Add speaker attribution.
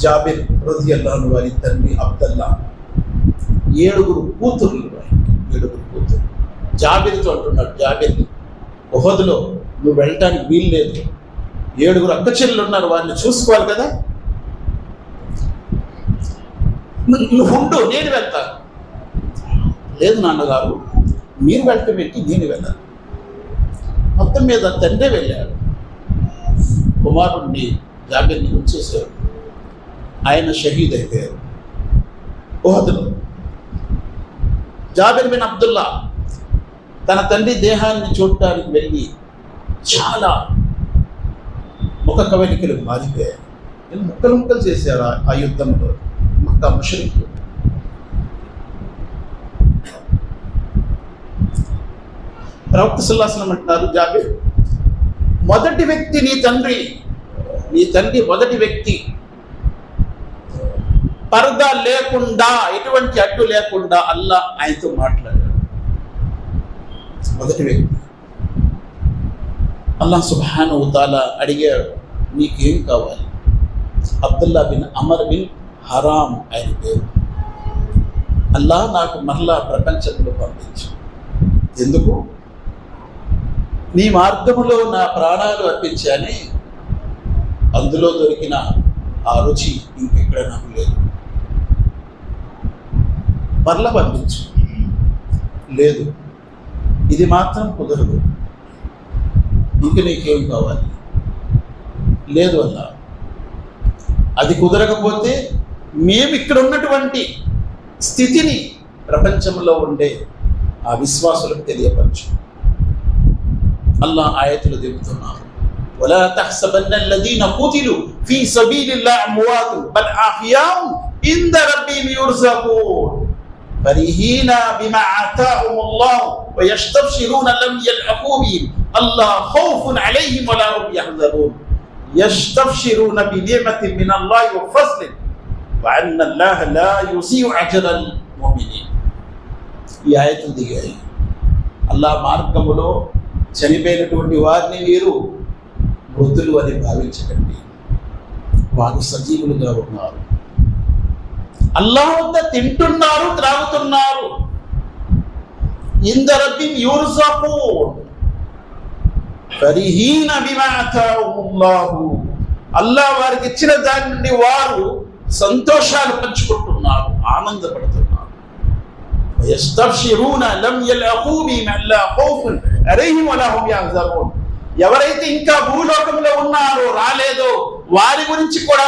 Speaker 1: జాబిర్ రజియల్లాను వారి తండ్రి అబ్దల్లా. ఏడుగురు కూతుర్లు ఏడుగురు కూతురు జాబిర్తో అంటున్నాడు జాబిర్ని ఒహదులో నువ్వు వెళ్ళటానికి వీలు లేదు. ఏడుగురు అక్క చెల్లెలు ఉన్నారు వారిని చూసుకోవాలి కదా. నువ్వు నువ్వు ఉండు నేను వెళ్తాను లేదు నాన్నగారు మీరు వెళ్ళటం ఏంటి నేను వెళ్ళాను. మొత్తం మీద తండ్రి వెళ్ళాడు. కుమారుణ్ణి జాబిర్ని ఉంచేశాడు. ఆయన షహీద్ అయిపోయారు. ఓహదులో జాబిర్ బిన్ అబ్దుల్లా తన తండ్రి దేహాన్ని చూడటానికి వెళ్ళి చాలా ముఖ కవలికలు మారిపోయాయి. ముక్కలు ముక్కలు చేశారు ఆ- ఆ యుద్ధంలో మక్క ముషరికులు. ప్రవక్త సుల్లాసనం అంటున్నారు జాబిర్ మొదటి వ్యక్తి నీ తండ్రి నీ తండ్రి మొదటి వ్యక్తి పరదా లేకుండా ఎటువంటి అడ్డు లేకుండా అల్లా ఆయనతో మాట్లాడాడు. మొదటి వ్యక్తి. అల్లా సుభాన్ తాలా అడిగాడు నీకేం కావాలి? Abdullah bin Amr bin Haram ఆయన పేరు. అల్లా నాకు మరలా ప్రపంచంలో పంపించు. ఎందుకు? నీ మార్గములో నా ప్రాణాలు అర్పించాని అందులో దొరికిన ఆ రుచి ఇంకెక్కడ నాకు లేదు. మరల పంపించు లేదు ఇది మాత్రం కుదరదు ఇంక నీకేం కావాలి లేదు అన్న అది కుదరకపోతే మేము ఇక్కడ ఉన్నటువంటి స్థితిని ప్రపంచంలో ఉండే ఆ విశ్వాసులకు తెలియపరచు అల్లా ఆయతులు దిగుతున్నారు ولا تحسبن الذين قتلوا في سبيل الله اموات بل احياء عند ربهم يرزقون فرحين بما آتاهم الله ويستبشرون لم يلحقوا بهم الله خوف عليهم ولا هم يحزنون يستبشرون بنعمة من الله وفضل وأن الله لا يضيع أجر المؤمنين ఈ ఆయతులు దిగాయి అల్లా మార్గములో చనిపోయినటువంటి వారిని మీరు మృతులు అని భావించకండి వారు సజీవులుగా ఉన్నారు అల్లా వద్ద తింటున్నారు త్రాగుతున్నారు. ఇందరబి యూర్జకూన్. ఫరిహీన బిమా అల్లా వారికి ఇచ్చిన దాని నుండి వారు సంతోషాలు పంచుకుంటున్నారు ఆనందపడుతున్నారు. ఎవరైతే ఇంకా భూలోకంలో ఉన్నారో రాలేదో వారి గురించి కూడా